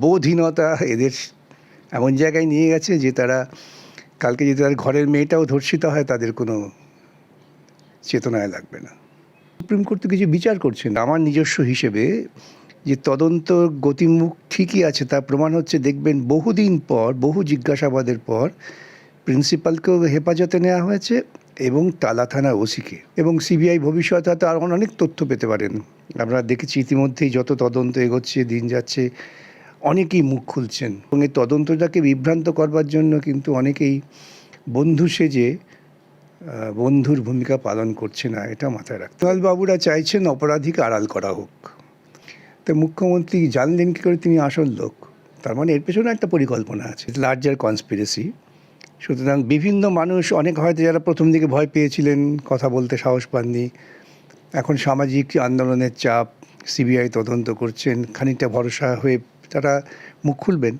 বোধহীনতা এদের এমন জায়গায় নিয়ে গেছে যে তারা কালকে যদি তার ঘরের মেয়েটাও ধর্ষিত হয়, তাদের কোনো চেতনায় লাগবে না। সুপ্রিম কোর্ট তো কিছু বিচার করছেন আমার নিজস্ব হিসেবে যে তদন্ত গতিমুখ ঠিকই আছে, তার প্রমাণ হচ্ছে দেখবেন বহুদিন পর, বহু জিজ্ঞাসাবাদের পর প্রিন্সিপালকেও হেফাজতে নেওয়া হয়েছে এবং টালা থানা ওসিকে। এবং সিবিআই ভবিষ্যতে হয়তো আর অনেক তথ্য পেতে পারেন। আমরা দেখেছি ইতিমধ্যেই যত তদন্ত এগোচ্ছে, দিন যাচ্ছে অনেকেই মুখ খুলছেন এবং এই তদন্তটাকে বিভ্রান্ত করবার জন্য কিন্তু অনেকেই বন্ধু সেজে বন্ধুর ভূমিকা পালন করছে না, এটা মাথায় রাখতে। বাবুরা চাইছেন অপরাধীকে আড়াল করা হোক। তো মুখ্যমন্ত্রী জানলেন কী করে তিনি আসল লোক। তার মানে এর পেছনে একটা পরিকল্পনা আছে লার্জার কনস্পিরেসি সুতরাং বিভিন্ন মানুষ, অনেক হয়তো যারা প্রথম দিকে ভয় পেয়েছিলেন, কথা বলতে সাহস পাননি। এখন সামাজিক আন্দোলনের চাপ সিবিআই তদন্ত করছেন, খানিকটা ভরসা হয়ে তারা মুখ খুলবেন।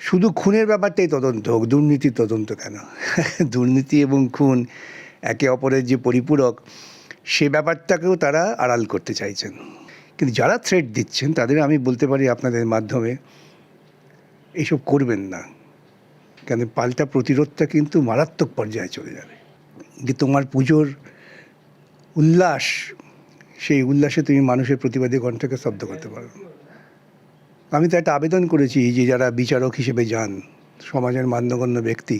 শুধু খুনের ব্যাপারটাই তদন্ত হোক, দুর্নীতির তদন্ত কেন? দুর্নীতি এবং খুন একে অপরের যে পরিপূরক, সে ব্যাপারটাকেও তারা আড়াল করতে চাইছেন। কিন্তু যারা থ্রেট দিচ্ছেন, তাদের আমি বলতে পারি আপনাদের মাধ্যমে এইসব করবেন না। কেন? পাল্টা প্রতিরোধটা কিন্তু মারাত্মক পর্যায়ে চলে যাবে। যে তোমার পুজোর উল্লাস, সেই উল্লাসে তুমি মানুষের প্রতিবাদী কণ্ঠকে স্তব্ধ করতে পারো। আমি তো একটা আবেদন করেছি যে যারা বিচারক হিসেবে যান, সমাজের মান্যগণ্য ব্যক্তি,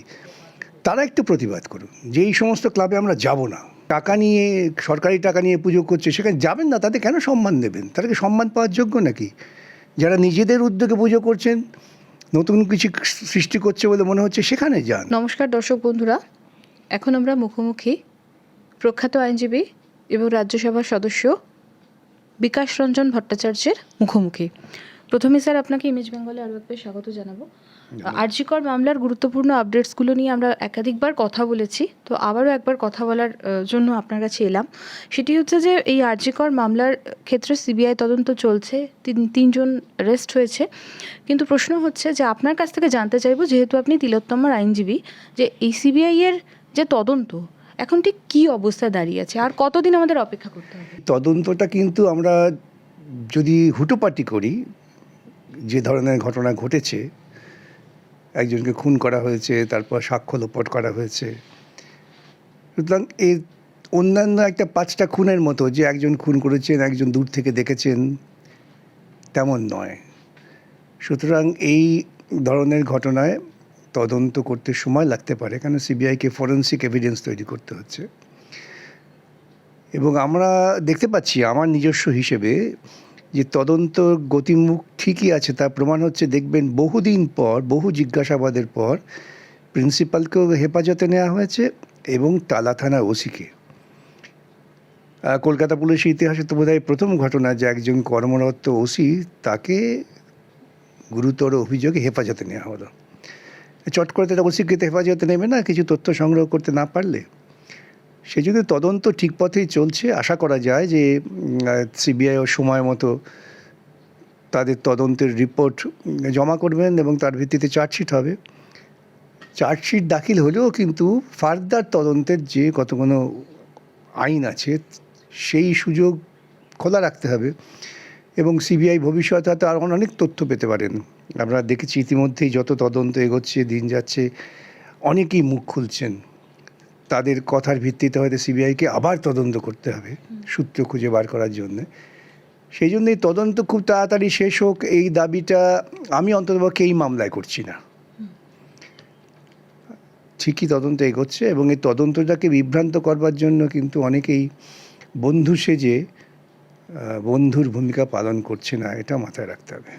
তারা একটু প্রতিবাদ করুন। যে এই সমস্ত ক্লাবে আমরা যাব না। টাকা নিয়ে, সরকারি টাকা নিয়ে পুজো করছে, সেখানে যাবেন না, তাদের কেন সম্মান দেবেন? তারা কি সম্মান পাওয়ার যোগ্য নাকি? যারা নিজেদের উদ্যোগে পুজো করছেন, নতুন কিছু সৃষ্টি করছে বলে মনে হচ্ছে সেখানে যান। নমস্কার দর্শক বন্ধুরা, এখন আমরা মুখোমুখি প্রখ্যাত আইনজীবী এবং রাজ্যসভার সদস্য বিকাশ রঞ্জন ভট্টাচার্যের মুখোমুখি। প্রথমে স্যার আপনাকে ইমেজ বেঙ্গলে আরও একবার স্বাগত জানাব। আরজিকর মামলার গুরুত্বপূর্ণ আপডেটসগুলো নিয়ে আমরা একাধিকবার কথা বলেছি তো আবারও একবার কথা বলার জন্য আপনার কাছে এলাম। সেটি হচ্ছে যে এই আরজিকর মামলার ক্ষেত্রে সিবিআই তদন্ত চলছে তিন তিনজন রেস্ট হয়েছে। কিন্তু প্রশ্ন হচ্ছে যে আপনার কাছ থেকে জানতে চাইব যেহেতু আপনি তিলোত্তমার আইনজীবী যে এই সিবিআই এর যে তদন্ত এখন ঠিক কী অবস্থায় দাঁড়িয়ে আছে? আর কতদিন আমাদের অপেক্ষা করতে হবে? তদন্তটা কিন্তু আমরা যদি হুটোপাটি করি যে ধরনের ঘটনা ঘটেছে, একজনকে খুন করা হয়েছে, তারপর সাক্ষ্য লোপট করা হয়েছে। সুতরাং এই অন্যান্য একটা পাঁচটা খুনের মতো যে একজন খুন করেছেন, একজন দূর থেকে দেখেছেন, তেমন নয়। সুতরাং এই ধরনের ঘটনায় তদন্ত করতে সময় লাগতে পারে, কেন সিবিআইকে ফরেন্সিক এভিডেন্স তৈরি করতে হচ্ছে। এবং আমরা দেখতে পাচ্ছি, আমার নিজস্ব হিসেবে যে তদন্ত গতিমুখ ঠিকই আছে, তার প্রমাণ হচ্ছে দেখবেন বহুদিন পর, বহু জিজ্ঞাসাবাদের পর প্রিন্সিপালকেও হেফাজতে নেওয়া হয়েছে এবং টালা থানা ওসিকে। কলকাতা পুলিশের ইতিহাসে তো বোধহয় প্রথম ঘটনা যে একজন কর্মরত ওসি তাকে গুরুতর অভিযোগে হেফাজতে নেওয়া হলো। চট করে তারা ওসিকে হেফাজতে নেবে না, কিছু তথ্য সংগ্রহ করতে না পারলে। সেই যদি তদন্ত ঠিক পথেই চলছে, আশা করা যায় যে সিবিআইও সময় মতো তাদের তদন্তের রিপোর্ট জমা করবেন এবং তার ভিত্তিতে চার্জশিট হবে। চার্জশিট দাখিল হলেও কিন্তু ফার্দার তদন্তের যে কত কোনো আইন আছে, সেই সুযোগ খোলা রাখতে হবে এবং সিবিআই ভবিষ্যতে হয়তো আর অনেক তথ্য পেতে পারেন। আমরা দেখেছি ইতিমধ্যেই যত তদন্ত এগোচ্ছে, দিন যাচ্ছে, অনেকেই মুখ খুলছেন। তাদের কথার ভিত্তিতে হয়তো সিবিআইকে আবার তদন্ত করতে হবে সূত্র খুঁজে বার করার জন্য। সেই জন্য এই তদন্ত খুব তাড়াতাড়ি শেষ হোক এই দাবিটা আমি অন্ততপক্ষে এই মামলায় করছি না। ঠিকই তদন্ত এগোচ্ছে এবং এই তদন্তটাকে বিভ্রান্ত করবার জন্য কিন্তু অনেকেই বন্ধু সেজে বন্ধুর ভূমিকা পালন করছে না এটা মাথায় রাখতে হবে।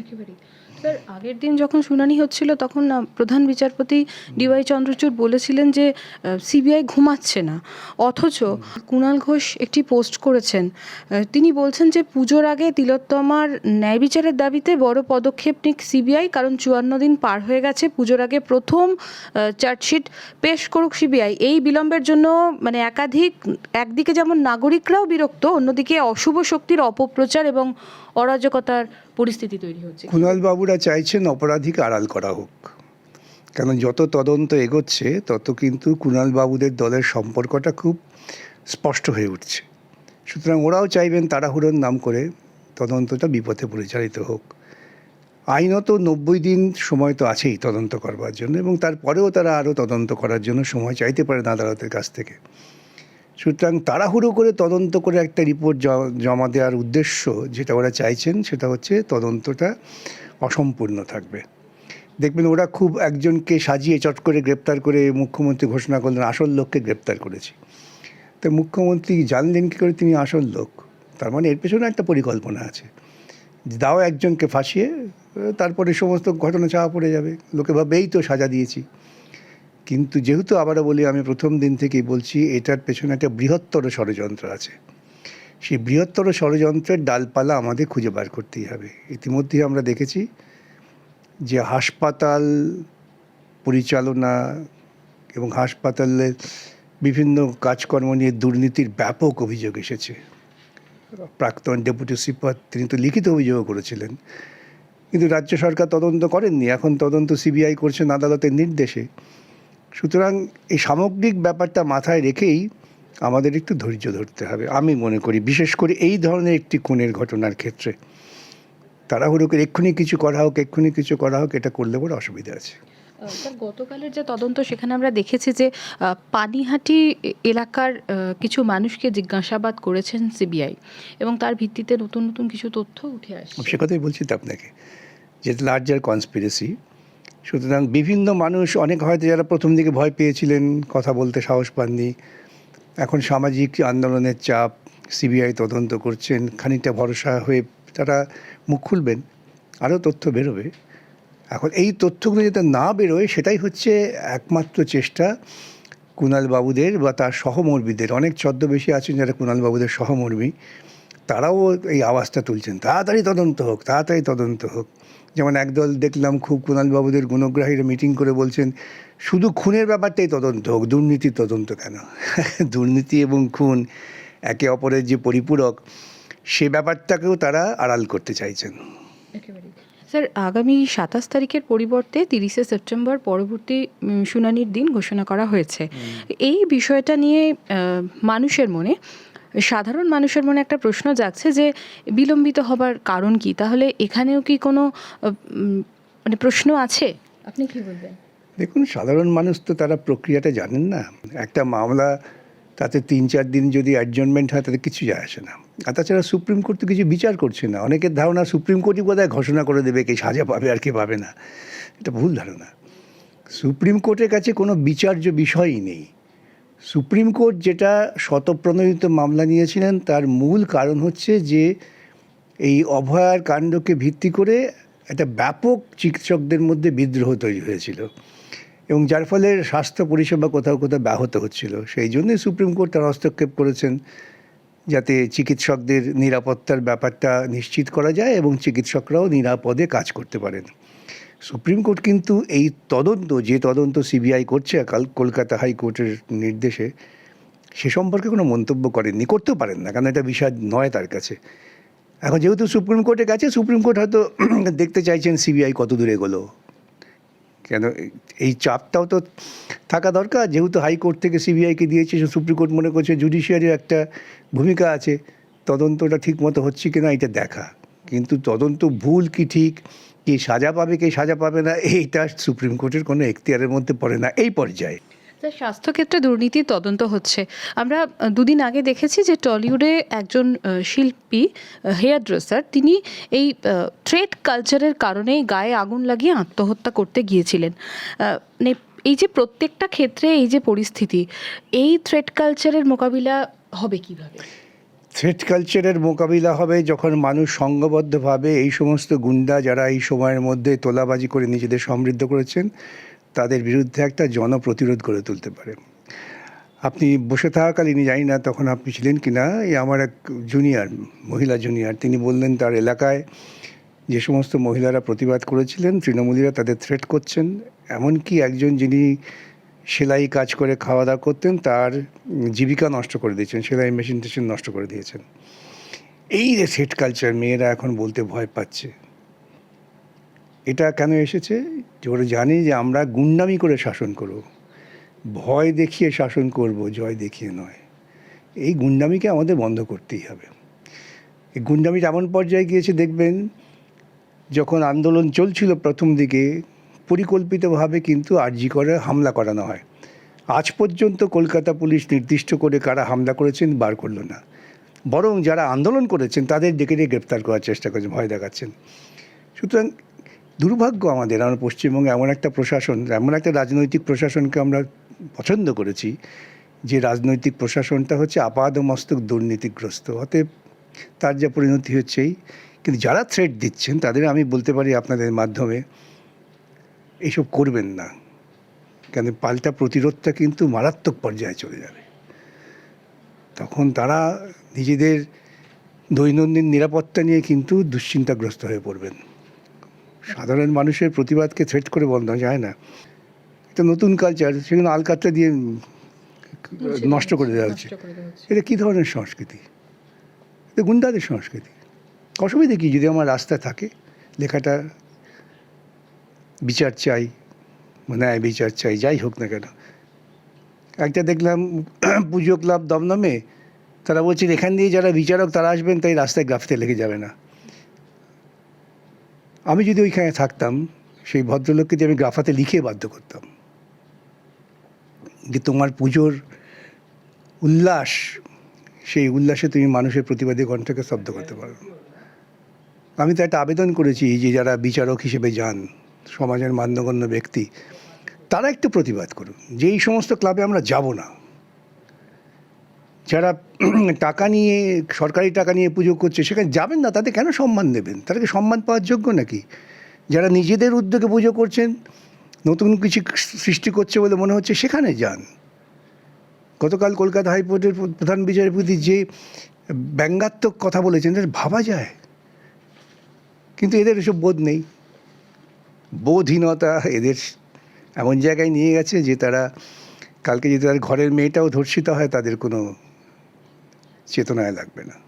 একেবারেই। স্যার, আগের দিন যখন শুনানি হচ্ছিল, তখন প্রধান বিচারপতি ডিওয়াই চন্দ্রচূড় বলেছিলেন যে সিবিআই ঘুমাচ্ছে না। অথচ কুণাল ঘোষ একটি পোস্ট করেছেন। তিনি বলছেন যে, পুজোর আগে তিলোত্তমার ন্যায় বিচারের দাবিতে বড় পদক্ষেপ নিক সিবিআই, কারণ চুয়ান্ন দিন পার হয়ে গেছে। পুজোর আগে প্রথম চার্জশিট পেশ করুক সিবিআই। এই বিলম্বের জন্য মানে একাধিক, একদিকে যেমন নাগরিকরাও বিরক্ত, অন্যদিকে অশুভ শক্তির অপপ্রচার এবং অরাজকতার পরিস্থিতি তৈরি হচ্ছে। কুণাল বাবুরা চাইছেন অপরাধীকে আড়াল করা হোক। কারণ যত তদন্ত এগোচ্ছে, তত কিন্তু কুণাল বাবুদের দলের সম্পর্কটা খুব স্পষ্ট হয়ে উঠছে। সুতরাং ওরাও চাইবেন তাড়াহুড়োর নাম করে তদন্তটা বিপথে পরিচালিত হোক। আইনত নব্বই দিন সময় তো আছেই তদন্ত করবার জন্য এবং তারপরেও তারা আরও তদন্ত করার জন্য সময় চাইতে পারেন আদালতের কাছ থেকে। সুতরাং তাড়াহুড়ো করে তদন্ত করে একটা রিপোর্ট জমা দেওয়ার উদ্দেশ্য যেটা ওরা চাইছেন, সেটা হচ্ছে তদন্তটা অসম্পূর্ণ থাকবে। দেখবেন ওরা খুব একজনকে সাজিয়ে চট করে গ্রেপ্তার করে মুখ্যমন্ত্রী ঘোষণা করলেন, আসল লোককে গ্রেপ্তার করেছি। তো মুখ্যমন্ত্রী জানলেন কী করে তিনি আসল লোক? তার মানে এর পেছনে একটা পরিকল্পনা আছে। দাও একজনকে ফাঁসিয়ে, তারপরে সমস্ত ঘটনা চাওয়া পড়ে যাবে। লোকে ভাবে এই তো সাজা দিয়েছি। কিন্তু যেহেতু আবারও বলি, আমি প্রথম দিন থেকেই বলছি, এটার পেছনে একটা বৃহত্তর ষড়যন্ত্র আছে। সেই বৃহত্তর ষড়যন্ত্রের ডালপালা আমাদের খুঁজে বার করতেই হবে। ইতিমধ্যেই আমরা দেখেছি যে হাসপাতাল পরিচালনা এবং হাসপাতালের বিভিন্ন কাজকর্ম নিয়ে দুর্নীতির ব্যাপক অভিযোগ এসেছে। প্রাক্তন ডেপুটি সুপার তিনি তো লিখিত অভিযোগ করেছিলেন। কিন্তু রাজ্য সরকার তদন্ত করেননি। এখন তদন্ত সিবিআই করছেন আদালতের নির্দেশে। সুতরাং এই সামগ্রিক ব্যাপারটা মাথায় রেখেই আমাদের একটু ধৈর্য ধরতে হবে। আমি মনে করি বিশেষ করে এই ধরনের একটি খুনের ঘটনার ক্ষেত্রে। তাড়াহুড়ো করে এক্ষুনি কিছু করা হোক এক্ষুনি কিছু করা হোক এটা করলে বড় অসুবিধা আছে। গতকালের যে তদন্ত সেখানে আমরা দেখেছি যে পানিহাটি এলাকার কিছু মানুষকে জিজ্ঞাসাবাদ করেছেন সিবিআই এবং তার ভিত্তিতে নতুন নতুন কিছু তথ্য উঠে আসছে। সে কথাই বলছি তো আপনাকে যে লার্জার কনস্পিরেসি সুতরাং বিভিন্ন মানুষ, অনেক হয়তো যারা প্রথম দিকে ভয় পেয়েছিলেন, কথা বলতে সাহস পাননি। এখন সামাজিক আন্দোলনের চাপ, সিবিআই তদন্ত করছেন, খানিকটা ভরসা হয়ে তারা মুখ খুলবেন, আরও তথ্য বেরোবে। এখন এই তথ্যগুলো যাতে না বেরোয়, সেটাই হচ্ছে একমাত্র চেষ্টা কুণাল বাবুদের বা তার সহমর্মীদের। অনেক ছদ্মবেশী আছেন যারা কুণাল বাবুদের সহমর্মী। তারাও এই আওয়াজটা তুলছেন। তাড়াতাড়ি তদন্ত হোক তাড়াতাড়ি তদন্ত হোক। যেমন একদল দেখলাম খুব কুণালবাবুদের গুণগ্রাহীরা মিটিং করে বলছেন শুধু খুনের ব্যাপারটাই তদন্ত হোক দুর্নীতির তদন্ত কেন? দুর্নীতি এবং খুন একে অপরের যে পরিপূরক সে ব্যাপারটাকেও তারা আড়াল করতে চাইছেন। স্যার আগামী সাতাশ তারিখের পরিবর্তে তিরিশে সেপ্টেম্বর পরবর্তী শুনানির দিন ঘোষণা করা হয়েছে। এই বিষয়টা নিয়ে মানুষের মনে সাধারণ মানুষের মনে একটা প্রশ্ন জাগছে যে বিলম্বিত হবার কারণ কি? তাহলে এখানেও কি কোনো মানে প্রশ্ন আছে? আপনি কি বলবেন? দেখুন, সাধারণ মানুষ তো তারা প্রক্রিয়াটা জানেন না। একটা মামলা, তাতে তিন চার দিন যদি অ্যাডজনমেন্ট হয়, তাতে কিছু যায় আসে না। আর তাছাড়া সুপ্রিম কোর্ট তো কিছু বিচার করছে না। অনেকের ধারণা সুপ্রিম কোর্টই বোধহয় ঘোষণা করে দেবে কে সাজা পাবে আর কে পাবে না। এটা ভুল ধারণা। সুপ্রিম কোর্টের কাছে কোনো বিচার্য বিষয়ই নেই। সুপ্রিম কোর্ট যেটা শতপ্রণোদিত মামলা নিয়েছিলেন, তার মূল কারণ হচ্ছে যে এই অভয়ার কাণ্ডকে ভিত্তি করে একটা ব্যাপক চিকিৎসকদের মধ্যে বিদ্রোহ তৈরি হয়েছিল এবং যার ফলে স্বাস্থ্য পরিষেবা কোথাও কোথাও ব্যাহত হচ্ছিল। সেই জন্যই সুপ্রিম কোর্ট তার হস্তক্ষেপ করেছেন যাতে চিকিৎসকদের নিরাপত্তার ব্যাপারটা নিশ্চিত করা যায় এবং চিকিৎসকরাও নিরাপদে কাজ করতে পারেন। সুপ্রিম কোর্ট কিন্তু এই তদন্ত, যে তদন্ত সিবিআই করছে, কাল কলকাতা হাইকোর্টের নির্দেশে, সে সম্পর্কে কোনো মন্তব্য করেননি, করতেও পারেন না, কারণ এটা বিষয় নয় তার কাছে। এখন যেহেতু সুপ্রিম কোর্টে গেছে সুপ্রিম কোর্ট হয়তো দেখতে চাইছেন সিবিআই কত দূরে এগোলো। কেন, এই চাপটাও তো থাকা দরকার, যেহেতু হাইকোর্ট থেকে সিবিআইকে দিয়েছে সুপ্রিম কোর্ট মনে করছে জুডিশিয়ারির একটা ভূমিকা আছে, তদন্তটা ঠিক মতো হচ্ছে কিনা, এটা দেখা। কিন্তু তদন্ত ভুল কি ঠিক? কে সাজা পাবে, কে সাজা পাবে না, এইটা সুপ্রিম কোর্টের কোনো এখতিয়ারের মধ্যে পড়ে না, এই পর্যায়ে। স্বাস্থ্যক্ষেত্রে দুর্নীতির তদন্ত হচ্ছে। আমরা দুদিন আগে দেখেছি যে টলিউডে একজন শিল্পী হেয়ার ড্রেসার তিনি এই ট্রেড কালচারের কারণেই গায়ে আগুন লাগিয়ে আত্মহত্যা করতে গিয়েছিলেন। এই যে প্রত্যেকটা ক্ষেত্রে এই যে পরিস্থিতি, এই থ্রেড কালচারের মোকাবিলা হবে কীভাবে? থ্রেট কালচারের মোকাবিলা হবে যখন মানুষ সংঘবদ্ধভাবে এই সমস্ত গুন্ডা যারা এই সময়ের মধ্যে তোলাবাজি করে নিজেদের সমৃদ্ধ করেছেন, তাদের বিরুদ্ধে একটা জনপ্রতিরোধ গড়ে তুলতে পারে। আপনি বসে থাকাকালীনই, জানি না তখন আপনি ছিলেন কি না, এই আমার এক জুনিয়র মহিলা জুনিয়র তিনি বললেন তার এলাকায় যে সমস্ত মহিলারা প্রতিবাদ করেছিলেন, তৃণমূলীরা তাদের থ্রেট করছেন, এমনকি একজন যিনি সেলাই কাজ করে খাওয়া দাওয়া করতেন, তার জীবিকা নষ্ট করে দিয়েছেন, সেলাই মেশিন টেশিন নষ্ট করে দিয়েছেন। এই যে সেট কালচার মেয়েরা এখন বলতে ভয় পাচ্ছে। এটা কেন এসেছে? যে ওরা জানে যে আমরা গুন্ডামি করে শাসন করব। ভয় দেখিয়ে শাসন করব, জয় দেখিয়ে নয়। এই গুন্ডামিকে আমাদের বন্ধ করতেই হবে। এই গুন্ডামিটা এমন পর্যায়ে গিয়েছে, দেখবেন যখন আন্দোলন চলছিল প্রথম দিকে পরিকল্পিতভাবে কিন্তু আরজি করে হামলা করানো হয়। আজ পর্যন্ত কলকাতা পুলিশ নির্দিষ্ট করে কারা হামলা করেছেন বার করল না। বরং যারা আন্দোলন করেছেন তাদের ডেকে ডেকে গ্রেপ্তার করার চেষ্টা করেছেন, ভয় দেখাচ্ছেন। সুতরাং দুর্ভাগ্য আমাদের, আমরা পশ্চিমবঙ্গে এমন একটা প্রশাসন, এমন একটা রাজনৈতিক প্রশাসনকে আমরা পছন্দ করেছি, যে রাজনৈতিক প্রশাসনটা হচ্ছে আপাদমস্তক দুর্নীতিগ্রস্ত। অতএব তার যা পরিণতি হচ্ছেই, কিন্তু যারা থ্রেট দিচ্ছেন, তাদের আমি বলতে পারি আপনাদের মাধ্যমে এইসব করবেন না। কেন পাল্টা প্রতিরোধটা কিন্তু মারাত্মক পর্যায়ে চলে যাবে। তখন তারা নিজেদের দৈনন্দিন নিরাপত্তা নিয়ে কিন্তু দুশ্চিন্তাগ্রস্ত হয়ে পড়বেন। সাধারণ মানুষের প্রতিবাদকে থ্রেট করে বন্ধ যায় না। এটা নতুন কালচার সেখানে আলকাতরা দিয়ে নষ্ট করে দেওয়া হচ্ছে। এটা কী ধরনের সংস্কৃতি? এটা গুন্ডাদের সংস্কৃতি। অসুবিধে কি যদি আমার রাস্তা থাকে লেখাটা বিচার চাই ন্যায় বিচার চাই, যাই হোক না কেন। একটা দেখলাম পুজো ক্লাব দমদমে, তারা বলছেন এখান দিয়ে যারা বিচারক তারা আসবেন, তাই রাস্তায় গ্রাফিতে লেগে যাবে না। আমি যদি ওইখানে থাকতাম, সেই ভদ্রলোককে দিয়ে আমি গ্রাফাতে লিখে বাধ্য করতাম। যে তোমার পুজোর উল্লাস, সেই উল্লাসে তুমি মানুষের প্রতিবাদী কণ্ঠকে স্তব্ধ করতে পারো। আমি তো একটা আবেদন করেছি যে যারা বিচারক হিসেবে যান সমাজের মান্যগণ্য ব্যক্তি, তারা একটু প্রতিবাদ করুন। যে এই সমস্ত ক্লাবে আমরা যাব না। যারা টাকা নিয়ে, সরকারি টাকা নিয়ে পুজো করছে, সেখানে যাবেন না, তাদের কেন সম্মান দেবেন? তারা কি সম্মান পাওয়ার যোগ্য নাকি? যারা নিজেদের উদ্যোগে পুজো করছেন, নতুন কিছু সৃষ্টি করছে বলে মনে হচ্ছে, সেখানে যান। গতকাল কলকাতা হাইকোর্টের প্রধান বিচারপতি যে ব্যঙ্গাত্মক কথা বলেছেন ভাবা যায়। কিন্তু এদের এসব বোধ নেই। বোধহীনতা এদের এমন জায়গায় নিয়ে গেছে যে তারা কালকে যদি তাদের ঘরের মেয়েটাও ধর্ষিত হয় তাদের কোনো চেতনায় লাগবে না।